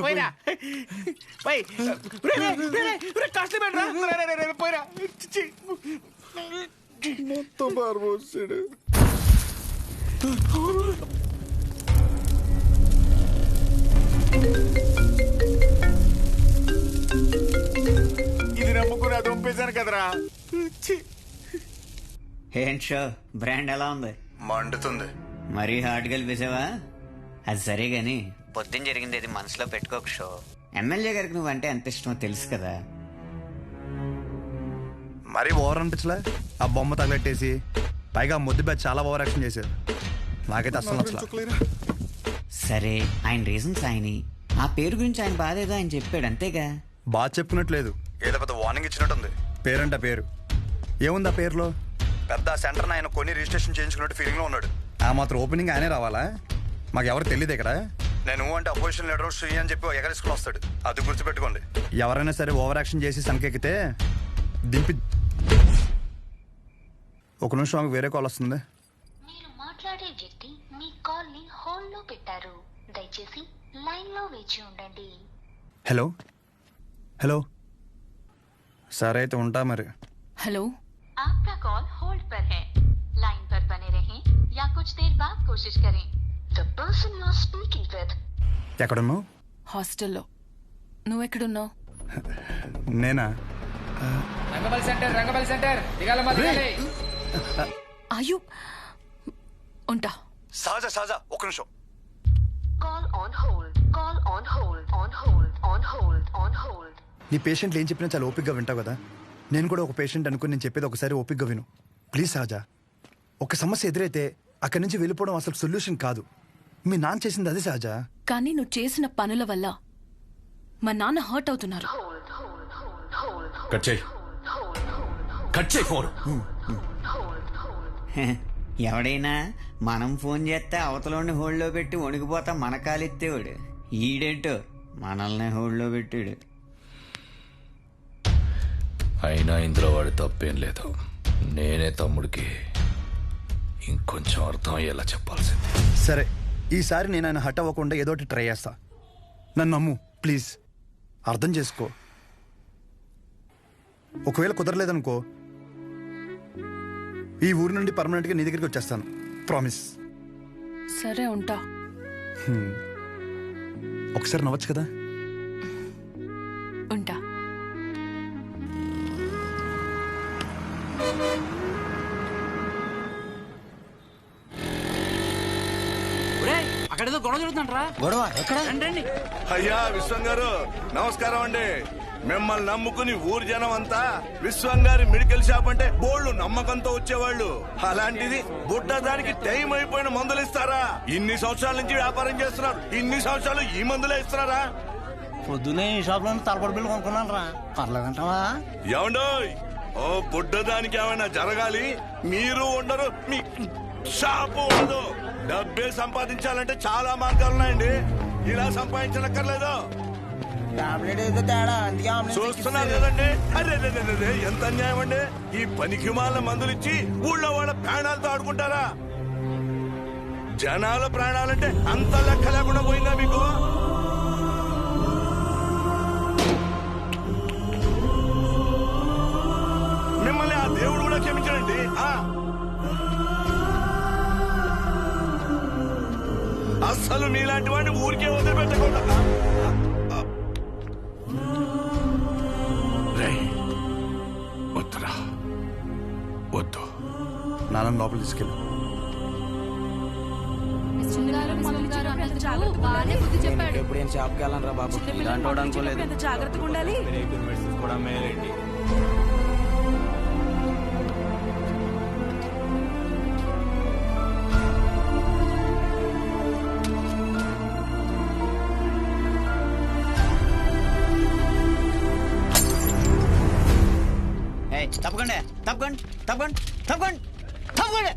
పోయిరా పోయి రే, రే, రే, రే, రే, costly bad రా రే, రే, రే, రే, పోయిరా చి, చి. మొత్తం పారిపోసాడు ఇది నమ్ముకుని అది పంపేశాను కదరా చి. ఏంటి షో బ్రాండ్ ఎలా ఉంది మండుతుంది మరీ హార్డ్ కలిపేసావా అది సరే గాని పొద్దున జరిగింది అది మనసులో పెట్టుకోక షో. ఎమ్మెల్యే గారికి నువ్వంటే ఎంత ఇష్టమో తెలుసు కదా. మరీ ఓవర్ అనిపించలే? ఆ బొమ్మ తగలెట్టేసి పైగా ముద్దు బ్యాచ్ చాలా ఓవర్ యాక్షన్ చేశారు. నాకైతే అస్సలు నచ్చలే. సరే ఆయన రీజన్స్ ఆయన. ఆ పేరు గురించి ఆయన బాధ ఏదో ఆయన చెప్పాడు అంతేగా? బాగా చెప్పుకున్నట్లేదు ఏదో పెద్ద వార్నింగ్ ఇచ్చినట్టుంది. పేరంట పేరు. ఏముంది ఆ పేరులో? పెద్ద సెంటర్ ఆయన కొన్ని రిజిస్ట్రేషన్ చేయించుకున్నట్టు ఫీలింగ్లో ఉన్నాడు. ఆ మాత్రం ఓపెనింగ్ ఆయనే రావాలా? మాకు ఎవరు తెలియదు ఇక్కడ నేను ఊ అంటే అపోజిషన్ లీడర్ శ్రీ అని చెప్పి ఎగరేసుకుని వస్తాడు అది గుర్తుపెట్టుకోండి ఎవరైనా సరే ఓవర్ యాక్షన్ చేసి సంకెక్కితే దింపి ఒక నిమిషం ఆమెకు వేరే కాల్ వస్తుంది మీరు మాట్లాడే వ్యక్తి మీ కాల్ ని హోల్డ్ లో పెట్టారు దయచేసి లైన్ లో వేచి ఉండండి హలో హలో సరే అయితే ఉంటా మరి हेलो आपका कॉल होल्ड पर है लाइन पर बने रहें या कुछ देर बाद कोशिश करें The person you speaking with. ఎక్కడున్నావు? హాస్టల్లో. నువ్వెక్కడున్నావు? నేనా? రంగబల్ సెంటర్ రంగబల్ సెంటర్. దిగాలమ్మా దిగాలి. ఆయు ఉంటా. సహజ సహజ ఒక నిమిషం. Call on hold. Call on hold. On hold. On hold. On hold. నీ పేషెంట్లు ఏం చెప్పినా చాలా ఓపిక్గా వింటావు కదా? నేను కూడా ఒక పేషెంట్ అనుకుని నేను చెప్పేది ఒకసారి ఓపిక్గా విను. ప్లీజ్ సహజ ఒక సమస్య ఎదురైతే అక్కడి నుంచి వెళ్ళిపోవడం అసలు సొల్యూషన్ కాదు. మీ నాన్న చేసింది అదే సహజ? కానీ నువ్వు చేసిన పనుల వల్ల మా నాన్న హర్ట్ అవుతున్నారు. కట్ చేయి. కట్ చేయి ఫోన్ ఎవడైనా మనం ఫోన్ చేస్తే అవతలోని హోల్డ్లో పెట్టి వణికిపోతా మన కాలెత్తేవాడు. ఈడేంటో మనల్ని హోల్డ్లో పెట్టాడు. అయినా ఇందులో వాడి తప్పేం లేదు. నేనే తమ్ముడికి ఇంకొంచెం అర్థం అయ్యేలా చెప్పాల్సింది. సరే. ఈసారి నేను ఆయన హట్ అవ్వకుండా ఏదో ఒకటి ట్రై చేస్తా. నన్ను నమ్ము ప్లీజ్ అర్థం చేసుకో. ఒకవేళ కుదరలేదనుకో ఈ ఊరి నుండి పర్మనెంట్గా నీ దగ్గరికి వచ్చేస్తాను. ప్రామిస్ సరే ఉంటా. ఒకసారి నవ్వచ్చు కదా? ఉంటా. అక్కడేదో గొడవ జరుగుతుంటారా గొడవ? ఎక్కడ? రండి అయ్యా విశ్వం గారు నమస్కారం అండి. మిమ్మల్ని నమ్ముకుని ఊరు జనం అంతా విశ్వం గారి మెడికల్ షాప్ అంటే బోళ్ళు నమ్మకంతో వచ్చేవాళ్ళు. అలాంటిది బుడ్డ దానికి టైం అయిపోయిన మందులు ఇస్తారా? ఇన్ని సంవత్సరాల నుంచి వ్యాపారం చేస్తున్నారు. ఇన్ని సంవత్సరాలు ఈ మందులే ఇస్తున్నారా? పొద్దునే ఈ షాప్లో తలపడి బిల్లు కొనుక్కున్నాను రా పర్లేదంటావా? ఏమండోయ్ ఓ బుడ్డ దానికి ఏమైనా జరగాలి? మీరు ఉండరు మీ షాపు ఉండదు. డబ్బే సంపాదించాలంటే చాలా మార్గాలు ఉన్నాయండి. ఇలా సంపాదించనక్కర్లేదు? టాబ్లెట్ ఏదో తేడా అందుకే ఆమ్లెట్ చూస్తున్నారు కదండి. అరే, ఎంత అన్యాయం అండి. ఈ పనికి మాల మందులు ఇచ్చి ఊళ్ళో వాళ్ళ ప్రాణాలతో ఆడుకుంటారా? జనాల ప్రాణాలంటే అంత లెక్క లేకుండా పోయిందా మీకు? మిమ్మల్ని ఆ దేవుడు కూడా క్షమించడండి. ఆ. అస్సలు మీలాంటి వాడిని ఊరికే వదిలిపెట్టకుండా. వద్దురా. వద్దు. నాన్న లోపల తీసుకెళ్ళి. ఎప్పుడు నేను షాప్కి వెళ్ళను రా బాబు? ఇలాంటి వాడు అనుకోలేదు. జాగ్రత్తగా ఉండాలి. తప్పకుండా తప్పకండి తప్పకండి తప్పకండి తప్పకండి.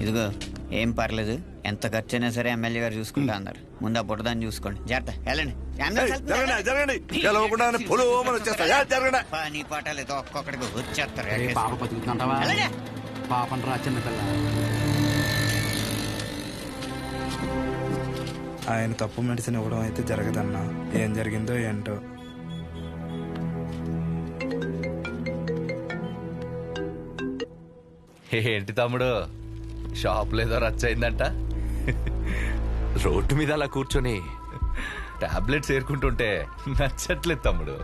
ఇదిగో ఏం పర్లేదు. ఎంత ఖర్చు అయినా సరే ఎమ్మెల్యే గారు చూసుకుంటా అన్నారు. ముందు ఆ బుట్టదాన్ని చూసుకోండి. జాగ్రత్త వెళ్ళండి. పని పాటలేదు ఒక్కొక్కడికి వచ్చేస్తారు. పాప రా చిన్న పిల్ల. ఆయన తప్పు మెడిసిన్ ఇవ్వడం అయితే జరగదన్నా. ఏం జరిగిందో ఏంటో. ఏంటి తమ్ముడు? షాప్ లేదో రచ్చయిందంట రోడ్డు మీద అలా కూర్చొని టాబ్లెట్స్ ఏరుకుంటుంటే నచ్చట్లేదు తమ్ముడు.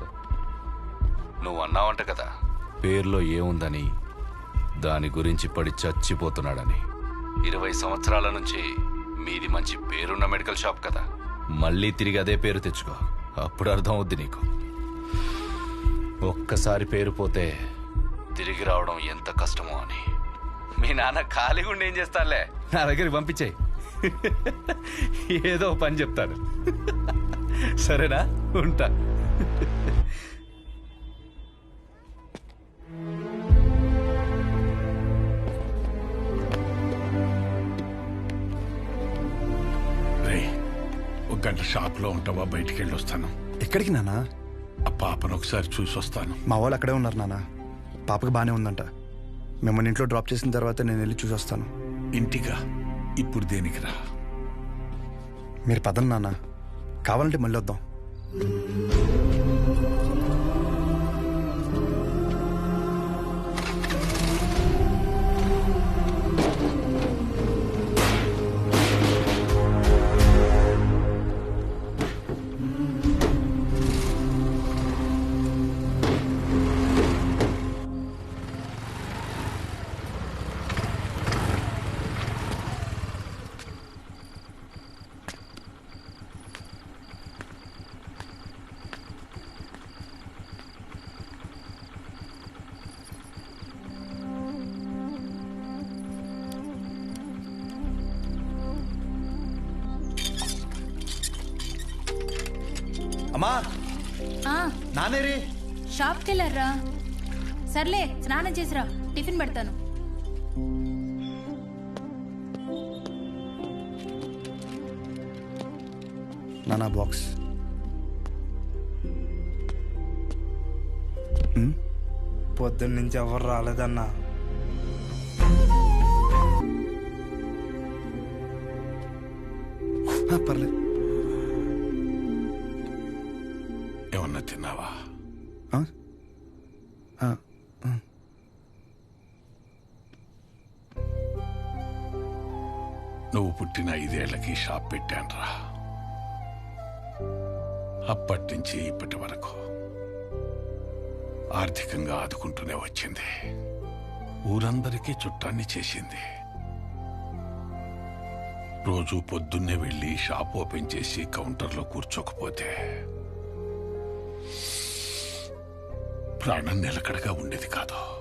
నువ్వు అన్నావంట కదా పేర్లో ఏముందని దాని గురించి పడి చచ్చిపోతున్నాడని. ఇరవై సంవత్సరాల నుంచి మీది మంచి పేరున్న మెడికల్ షాప్ కదా. మళ్ళీ తిరిగి అదే పేరు తెచ్చుకో. అప్పుడు అర్థం అవుద్ది నీకు. ఒక్కసారి పేరు పోతే తిరిగి రావడం ఎంత కష్టమో అని. మీ నాన్న ఖాళీగా ఉండి ఏం చేస్తానులే నా దగ్గరికి పంపించేయి. ఏదో పని చెప్తాను సరేనా? ఉంటా. రే ఒక గంట షాప్లో ఉంటావా? బయటికి వెళ్ళి వస్తాను ఎక్కడికి నానా ఆ పాపను ఒకసారి చూసి వస్తాను మా వాళ్ళు అక్కడే ఉన్నారు నాన్న. పాపకి బాగానే ఉందంట. మిమ్మల్ని ఇంట్లో డ్రాప్ చేసిన తర్వాత నేను వెళ్ళి చూసి వస్తాను ఇంటిగా ఇప్పుడు దేనికి రా? మీరు పదండి నాన్న. కావాలంటే మళ్ళీ వద్దాం. అమ్మా. నానేరి షాప్కి వెళ్ళారా సర్లే స్నానం చేసిరా టిఫిన్ పెడతాను. నానా బాక్స్. పొద్దున్న నుంచి ఎవరు రాలేదన్నా? పర్లేదు పుట్టిన ఐదేళ్ళకి షాప్ పెట్టానురా. అప్పటి నుంచి ఇప్పటి వరకు ఆర్థికంగా ఆదుకుంటూనే వచ్చింది. ఊరందరికీ చుట్టాన్ని చేసింది. రోజు పొద్దున్నే వెళ్ళి షాప్ ఓపెన్ చేసి కౌంటర్లో కూర్చోకపోతే ప్రాణం నిలకడగా ఉండేది కాదు.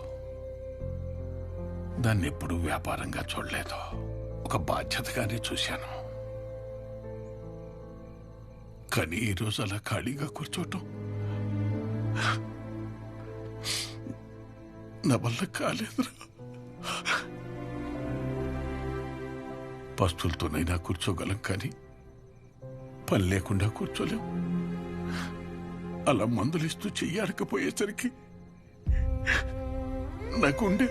దాన్ని ఎప్పుడూ వ్యాపారంగా చూడలేదు. ఒక బాధ్యతగానే చూశాను. కానీ ఈరోజు అలా ఖాళీగా కూర్చోటం నా వల్ల కాలేదురా. పస్తులతోనైనా కూర్చోగలం కానీ పని లేకుండా కూర్చోలేం. అలా మందులిస్తూ చెయ్యాడకపోయేసరికి నాకుండే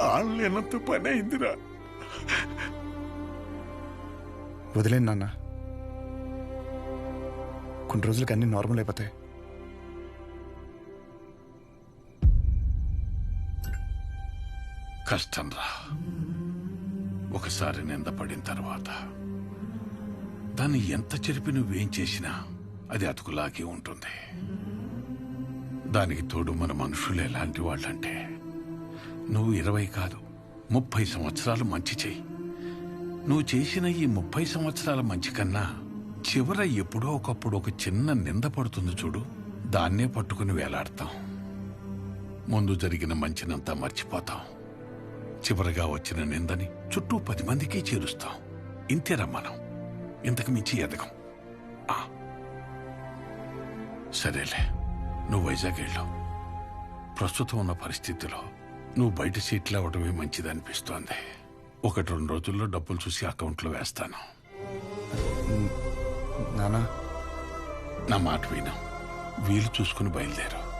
ఆడలేనంత పని అయిందిరా వదిలేండి నాన్న. కొన్ని రోజులకి అన్ని నార్మల్ అయిపోతాయి. కష్టం రా ఒకసారి నింద పడిన తర్వాత దాన్ని ఎంత చెరిపి నువ్వేం చేసినా అది అతుకులాగే ఉంటుంది. దానికి తోడు మన మనుషులు ఎలాంటి వాళ్ళంటే నువ్వు ఇరవై కాదు ముప్పై సంవత్సరాలు మంచి చెయ్యి. నువ్వు చేసిన ఈ ముప్పై సంవత్సరాల మంచి కన్నా చివర ఎప్పుడో ఒకప్పుడు ఒక చిన్న నింద పడుతుంది చూడు. దాన్నే పట్టుకుని వేలాడతాం. ముందు జరిగిన మంచినంతా మర్చిపోతాం. చివరగా వచ్చిన నిందని చుట్టూ పది మందికి చేరుస్తాం. ఇంతేరా మనం. ఇంతకు మించి ఎదగం. ఆ. సరేలే నువ్వు వైజాగ్ వెళ్ళావు ప్రస్తుతం ఉన్న పరిస్థితిలో నువ్వు బయట సీట్లు అవ్వడమే మంచిది అనిపిస్తోంది ఒకటి రెండు రోజుల్లో డబ్బులు చూసి అకౌంట్లో వేస్తాను. నానా? నా మాట వినా. వీలు చూసుకుని బయలుదేరు.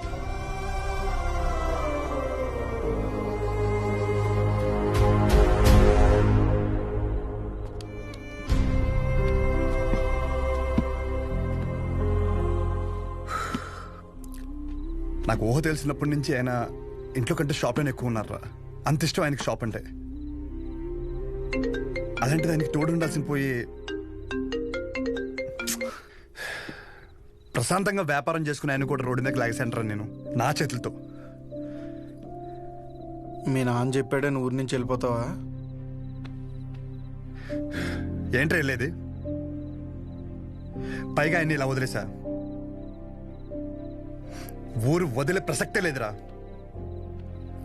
నాకు ఊహ తెలిసినప్పటి నుంచి ఆయన ఇంట్లో కంటే షాప్లోనే ఎక్కువ ఉన్నారా అంత ఇష్టం ఆయనకి షాప్ అంటే. అలాంటిది ఆయనకి తోడు ఉండాల్సిన పోయి ప్రశాంతంగా వ్యాపారం చేసుకుని ఆయన కూడా రోడ్డు మీద లాగేసంటారా నేను నా చేతులతో. మీ నాన్న చెప్పాడని ఊరి నుంచి వెళ్ళిపోతావా? ఏంటి వెళ్ళేది? పైగా ఆయన్ని ఇలా వదిలేసా ఊరు వదిలే ప్రసక్తే లేదురా.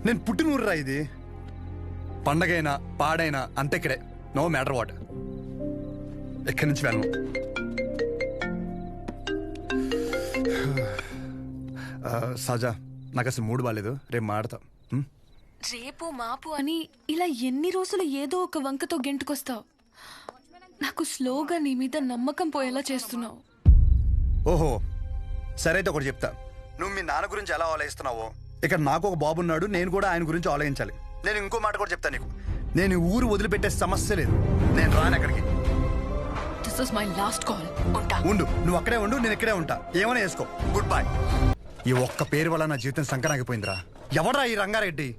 నేను పుట్టిన ఊరురా ఇది. పండగైనా పాడైనా అంతే ఇక్కడే నో మ్యాటర్ వాట్. ఎక్కడి నుంచి వెళ్ళను? సజా నాకు అసలు మూడు బాగాలేదు రేపు మాడతాం? రేపు మాపు అని ఇలా ఎన్ని రోజులు ఏదో ఒక వంకతో గెంటుకొస్తావు. నాకు స్లోగా నీ మీద నమ్మకం పోయేలా చేస్తున్నావు. ఓహో సరే అయితే ఒకటి చెప్తా. నువ్వు మీ నాన్న గురించి ఎలా ఆలోచిస్తున్నావో ఇక్కడ నాకు ఒక బాబు ఉన్నాడు నేను కూడా ఆయన గురించి ఆలోచించాలి. నేను ఇంకో మాట కూడా చెప్తాను నీకు. నేను ఈ ఊరు వదిలిపెట్టే సమస్య లేదు. నేను రాను అక్కడికి. This is my last call ఉంటా. ఉండు నువ్వు అక్కడే ఉండు నేను ఇక్కడే ఉంటా. ఏమైనా వేసుకో గుడ్ బై ఈ ఒక్క పేరు వల్ల నా జీవితం సంకరాగిపోయిందిరా. ఎవడ్రా ఈ రంగారెడ్డి?